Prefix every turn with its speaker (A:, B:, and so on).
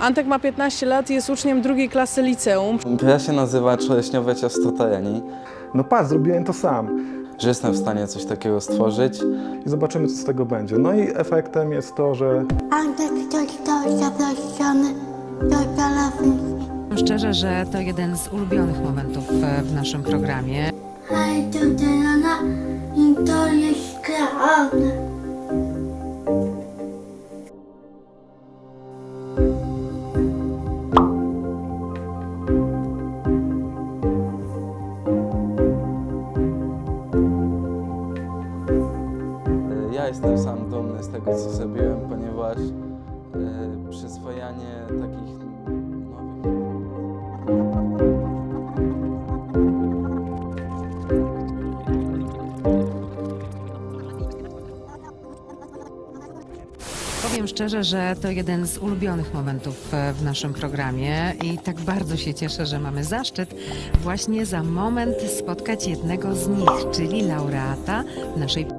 A: Antek ma 15 lat i jest uczniem drugiej klasy liceum.
B: Gra się nazywa Czereśniowe ciasto Tajani,
C: No patrz, zrobiłem to sam
B: że jestem w stanie coś takiego stworzyć.
C: i zobaczymy, co z tego będzie. No i efektem jest to, że
D: Antek został zaproszony do telewizji.
E: Szczerze, że to jeden z ulubionych momentów e, w naszym programie.
D: Ale to teraz i to jest krealne.
B: Jestem sam dumny z tego, co zrobiłem, ponieważ e, przyswajanie takich
E: Powiem szczerze, że to jeden z ulubionych momentów e, w naszym programie i tak bardzo się cieszę, że mamy zaszczyt właśnie za moment spotkać jednego z nich, czyli laureata naszej